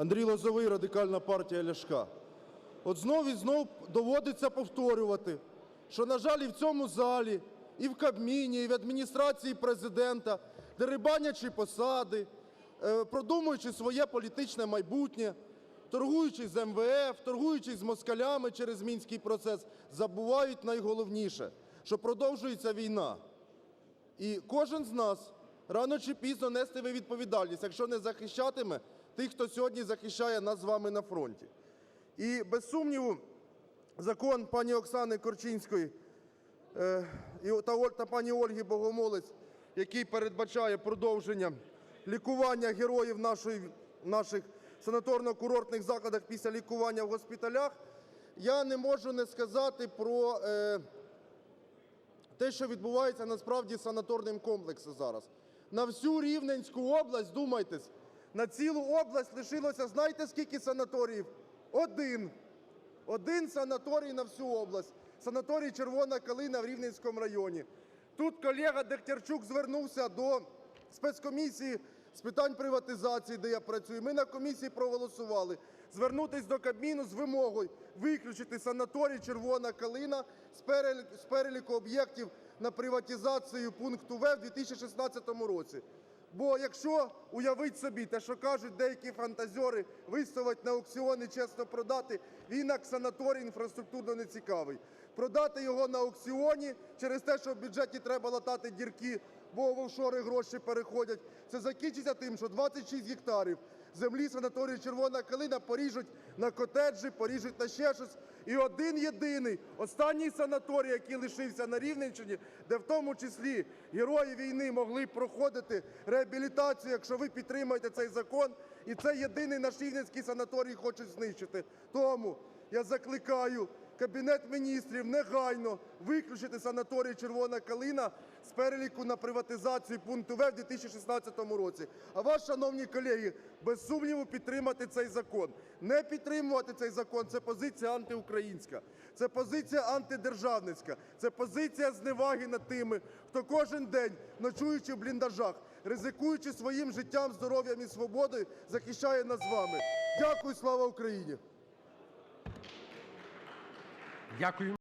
Андрій Лозовий, Радикальна партія Ляшка. От знов і знов доводиться повторювати, що, на жаль, і в цьому залі, і в Кабміні, і в адміністрації президента, дерибанячи посади, е, продумуючи своє політичне майбутнє, торгуючись з МВФ, торгуючись з москалями через мінський процес, забувають найголовніше, що продовжується війна. І кожен з нас рано чи пізно нестиме відповідальність, якщо не захищатиме тих, хто сьогодні захищає нас з вами на фронті. І без сумніву, закон пані Оксани Корчинської е, та, пані Ольги Богомолець, який передбачає продовження лікування героїв нашої, наших санаторно-курортних закладах після лікування в госпіталях, я не можу не сказати про е, те, що відбувається насправді з санаторним комплексом зараз. На всю Рівненську область, думайтесь, на цілу область лишилося, знаєте, скільки санаторіїв? Один. Один санаторій на всю область. Санаторій Червона Калина в Рівненському районі. Тут колега Дегтярчук звернувся до спецкомісії з питань приватизації, де я працюю. Ми на комісії проголосували звернутися до Кабміну з вимогою виключити санаторій Червона Калина з переліку, об'єктів на приватизацію пункту В в 2016 році. Бо якщо уявить собі те, що кажуть деякі фантазьори, виставити на аукціони, чесно продати, він як санаторій інфраструктурно не цікавий. Продати його на аукціоні через те, що в бюджеті треба латати дірки, бо в офшори гроші переходять, це закінчиться тим, що 26 гектарів землі санаторію Червона Калина поріжуть на котеджі, поріжуть на ще щось. І один єдиний останній санаторій, який лишився на Рівненщині, де в тому числі герої війни могли проходити реабілітацію, якщо ви підтримаєте цей закон, і це єдиний наш рівненський санаторій хочуть знищити. Тому я закликаю Кабінет міністрів негайно виключити санаторій Червона Калина з переліку на приватизацію пункту В в 2016 році. А вас, шановні колеги, без сумніву підтримати цей закон. Не підтримувати цей закон це позиція антиукраїнська, це позиція антидержавницька, це позиція зневаги над тими, хто кожен день, ночуючи в бліндажах, ризикуючи своїм життям, здоров'ям і свободою, захищає нас з вами. Дякую, слава Україні! Дякую.